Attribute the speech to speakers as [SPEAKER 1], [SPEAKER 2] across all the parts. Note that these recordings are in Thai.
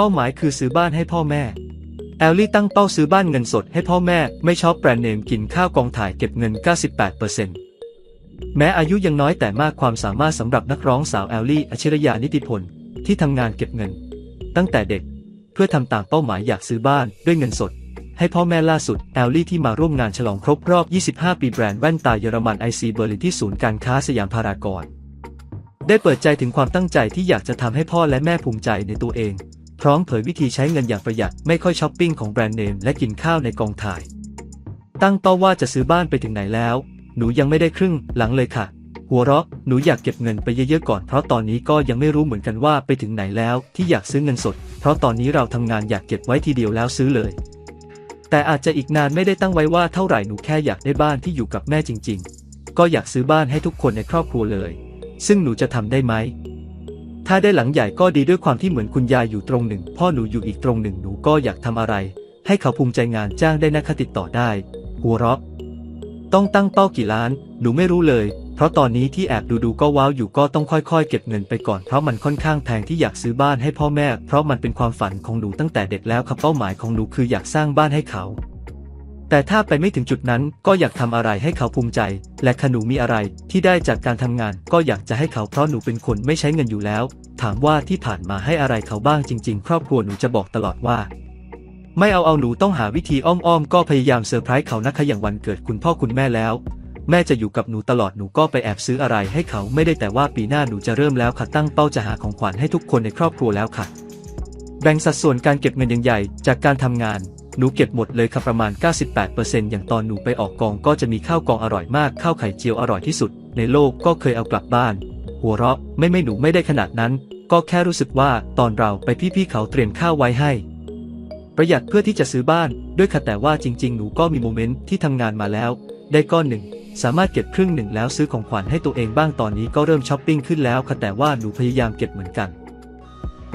[SPEAKER 1] เป้าหมายคือซื้อบ้านให้พ่อแม่ แอลลี่ตั้งเป้าซื้อบ้านเงินสดให้พ่อแม่ไม่ชอบแบรนด์เนมกินข้าวกองถ่ายเก็บเงิน 98%แม้อายุยังน้อยแต่มากความสามารถสำหรับนักร้องสาวแอลลี่อชิรยานิติพล ที่ทำงานเก็บเงิน ตั้งแต่เด็กเพื่อทำตามเป้าหมายอยากซื้อบ้านด้วยเงินสด ให้พ่อแม่ล่าสุดแอลลี่ที่มาร่วมงานฉลองครบรอบ 25 ปีแบรนด์แว่นตาเยอรมันไอซีเบอร์ลินที่ศูนย์การค้าสยามพารากอนได้เปิดใจถึงความตั้งใจที่อยากจะทำให้พ่อและแม่ภูมิใจในตัวเอง พร้อมเผยวิธีใช้เงินอย่างประหยัดไม่ค่อยช้อปปิ้งของแบรนด์เนมและกินข้าวในกองถ่าย ตั้งเป้าว่าจะซื้อบ้านไปถึงไหนแล้ว หนูยังไม่ได้ครึ่งหลังเลยค่ะ หัวเราะหนูอยากเก็บเงินไปเยอะๆก่อนเพราะตอนนี้ก็ยังไม่รู้เหมือนกันว่าไปถึงไหนแล้วที่อยากซื้อเงินสด เพราะตอนนี้เราทำงานอยากเก็บไว้ทีเดียวแล้วซื้อเลย แต่อาจจะอีกนานไม่ได้ตั้งไว้ว่าเท่าไหร่หนูแค่อยากได้บ้านที่อยู่กับแม่จริง ๆ ก็อยากซื้อบ้านให้ทุกคนในครอบครัวเลย ซึ่งหนูจะทำได้ไหม ถ้าได้หลังใหญ่ก็ดีด้วยความที่เหมือนคุณยายอยู่ตรงหนึ่ง พ่อหนูอยู่อีกตรงหนึ่งหนูก็อยากทำอะไร ให้เขาภูมิใจงานจ้างได้นะคะติดต่อได้ หัวเราะต้องตั้งเป้ากี่ล้าน หนูไม่รู้เลย เพราะตอนนี้ที่แอบดูดูก็ว้าวอยู่ก็ต้องค่อยๆ เก็บเงินไปก่อนเพราะมันค่อนข้างแพงที่อยากซื้อบ้านให้พ่อแม่ เพราะมันเป็นความฝันของหนูตั้งแต่เด็กแล้วครับเป้าหมายของหนูคืออยากสร้างบ้านให้เขา แต่ถ้าไปไม่ถึงจุดนั้นก็อยากทำอะไรให้เขาภูมิใจ และขนูมีอะไรที่ได้จากการทำงาน ก็อยากจะให้เขาเพราะหนูเป็นคนไม่ใช้เงินอยู่แล้ว ถามว่าที่ผ่านมาให้อะไรเขาบ้างจริง ๆ ครอบครัวหนูจะบอกตลอดว่า ไม่เอาเอาหนูต้องหาวิธีอ้อมๆก็พยายามเซอร์ไพรส์เขานะคะอย่างวันเกิดคุณพ่อคุณแม่แล้ว แม่จะอยู่กับหนูตลอดหนูก็ไปแอบซื้ออะไรให้เขาไม่ได้แต่ว่าปีหน้าหนูจะเริ่มแล้วค่ะตั้งเป้าจะหาของขวัญให้ทุกคนในครอบครัวแล้วค่ะ แบ่งสัดส่วนการเก็บเงินอย่างใหญ่จากการทำงาน หนูเก็บหมดเลยค่ะประมาณ 98%อย่างตอนหนูไปออกกองก็จะมีข้าวกองอร่อยมากข้าวไข่เจียวอร่อยที่สุด ในโลกก็เคยเอากลับบ้าน หัวเราะไม่ไม่หนูไม่ได้ขนาดนั้น ก็แค่รู้สึกว่าตอนเราไปพี่ๆเขาเตรียมข้าวไว้ให้ ประหยัดเพื่อที่จะซื้อบ้าน ด้วยค่ะแต่ว่าจริง ๆ หนูก็มีโมเมนต์ที่ทำงานมาแล้ว ได้ก้อนหนึ่งสามารถเก็บครึ่งหนึ่งแล้วซื้อของขวัญให้ตัวเองบ้างตอนนี้ก็เริ่มช้อปปิ้งขึ้นแล้วค่ะแต่ว่าหนูพยายามเก็บเหมือนกัน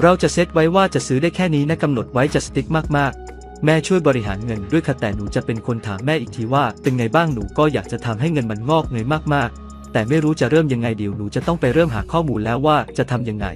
[SPEAKER 1] เราจะเซตไว้ว่าจะซื้อได้แค่นี้นะกำหนดไว้จะสติ๊กมากๆ แม่ช่วยบริหารเงินด้วยค่ะแต่หนูจะเป็นคนถามแม่อีกทีว่า เป็นไงบ้างหนูก็อยากจะทำให้เงินมันงอกเงยมากๆ แต่ไม่รู้จะเริ่มยังไงเดี๋ยวหนูจะต้องไปเริ่มหาข้อมูลแล้วว่าจะทำยังไง